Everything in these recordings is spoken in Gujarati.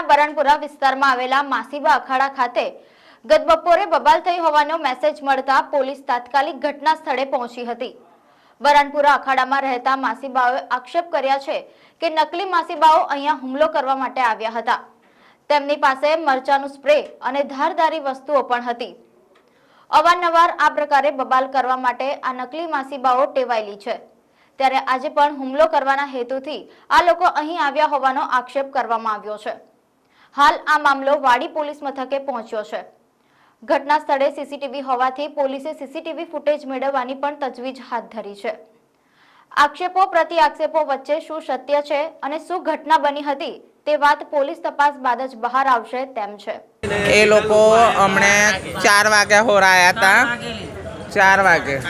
પરણપુરા વિસ્તારમાં આવેલા માસીબા અખાડા ખાતે ગત બપોરે બબાલ થઈ હોવાનો મેસેજ મળતા પોલીસ તાત્કાલિક ઘટના સ્થળે પહોંચી હતી. બરણપુરા અખાડામાં રહેતા માસીબાઓએ આક્ષેપ કર્યા છે કે નકલી માસીબાઓ અહીંયા હુમલો કરવા માટે આવ્યા હતા. તેમની પાસે મરચાનું સ્પ્રે અને ધારધારી વસ્તુઓ પણ હતી. અવારનવાર આ પ્રકારે બબાલ કરવા માટે આ નકલી માસીબાઓ ટેવાયેલી છે. ત્યારે આજે પણ હુમલો કરવાના હેતુથી આ લોકો અહીં આવ્યા હોવાનો આક્ષેપ કરવામાં આવ્યો છે. હાલ આ મામલો વાડી પોલીસ મથકે પહોંચ્યો છે. ઘટના સ્થળે સીસીટીવી હોવાથી પોલીસે સીસીટીવી ફૂટેજ મેળવવાની પણ તજવીજ હાથ ધરી છે. આક્ષેપો પ્રતિ આક્ષેપો વચ્ચે શું સત્ય છે અને શું ઘટના બની હતી તે વાત પોલીસ તપાસ બાદ જ બહાર આવશે તેમ છે. એ લોકો અમને ચાર વાગે હોરાયા હતા. ચાર વાગે.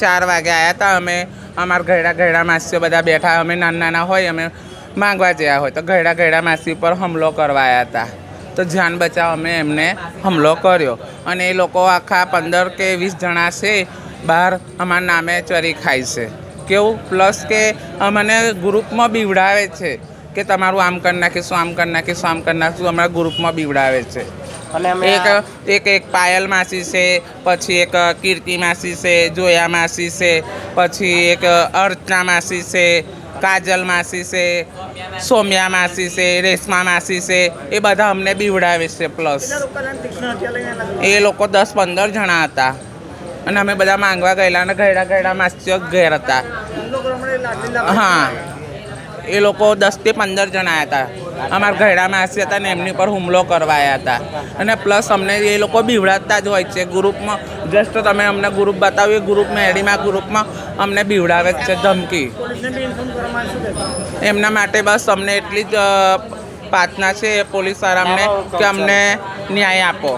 ચાર વાગે આવ્યા હતા. અમે અમારા ઘરડા ઘરડા માસીઓ બધા બેઠા. અમે નાના નાના હોય, અમે માંગવા ગયા હોય. તો ઘરડા ઘરડા માસી પર હુમલો કરવા આવ્યા હતા તો જાન બચાવ અમે એમને હુમલો કર્યો. અને એ લોકો આખા પંદર કે વીસ જણા છે બહાર અમારા નામે ચરી ખાય છે. કેવું? પ્લસ કે અમને ગ્રુપમાં બીવડાવે છે કે તમારું આમ કરી નાખીશું આમ કરી નાખીશું આમ કરી નાખીશું અમારા ગ્રુપમાં બીવડાવે છે. અને એક એક એક પાયલ માસી છે પછી એક કીર્તિ માસી છે જોયા માસી છે પછી એક અર્ચના માસી છે કાજલ માસી છે, સોમ્યા માસી છે, રેશમા માસી છે, એ બધા અમને બીવડાવે છે પ્લસ એ લોકો દસ પંદર જણા હતા. અને અમે બધા માંગવા ગયેલા અને ઘેડા ઘેડા માસીઓ ઘેર હતા. હા. એ લોકો દસથી પંદર જણા હતા. અમારા ઘરડા માસી હતા ને એમની પર હુમલો કરવાયા હતા. અને પ્લસ અમને એ લોકો બીવડાવતા જ હોય છે. ગ્રુપમાં જસ્ટ તમે અમને ગ્રુપ બતાવ્યું ગ્રુપમાં એડીમાં ગ્રુપમાં અમને બીવડાવે જ છે ધમકી. એમના માટે બસ અમને એટલી જ પ્રાર્થના છે પોલીસવાળા અમને કે અમને ન્યાય આપો.